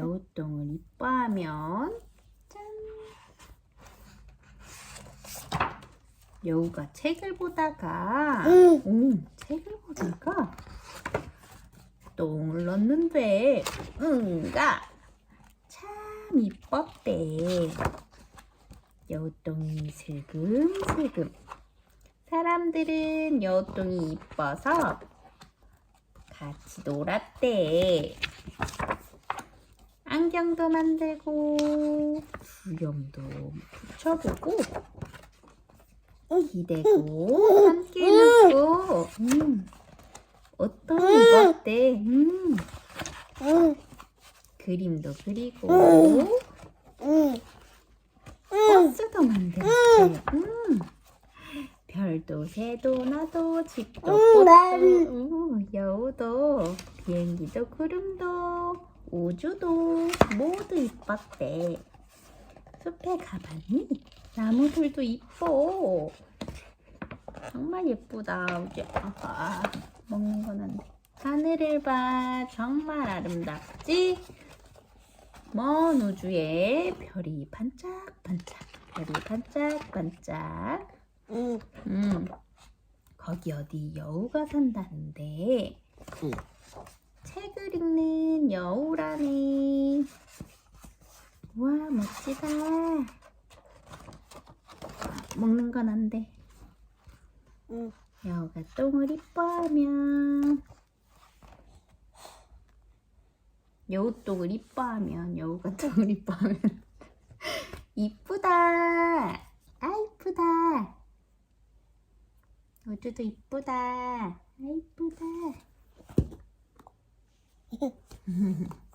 여우똥을 이뻐하면 짠. 여우가 책을 보다가 응. 오, 책을 보다가 똥을 넣는데 응가 참 이뻤대. 여우똥이 슬금슬금. 사람들은 여우똥이 이뻐서 같이 놀았대 안경도 만들고 구경도 붙여보고 기대고 함께 놓고. 음, 옷도 입었대 음, 응. 그림도 그리고 응. 버스도 만들었대 음, 별도 새도 나도 집도 음, 꽃도 난- 우, 여우도 비행기도 구름도 우주도 모두 이뻤대 숲에 가봤니? 나무들도 이뻐 정말 예쁘다 우주 아빠 먹는 건 안 돼 하늘을 봐 정말 아름답지? 먼 우주에 별이 반짝반짝 별이 반짝반짝 응. 음 거기 어디 여우가 산다는데 응. 책을 읽는 여우라네. 와 멋지다. 먹는 건 안 돼. 응. 여우가 똥을 이뻐하면. 여우 똥을 이뻐하면 여우가 똥을 이뻐하면. 이쁘다. 아 이쁘다. 우주도 이쁘다. 아 이쁘다 Mm-hmm.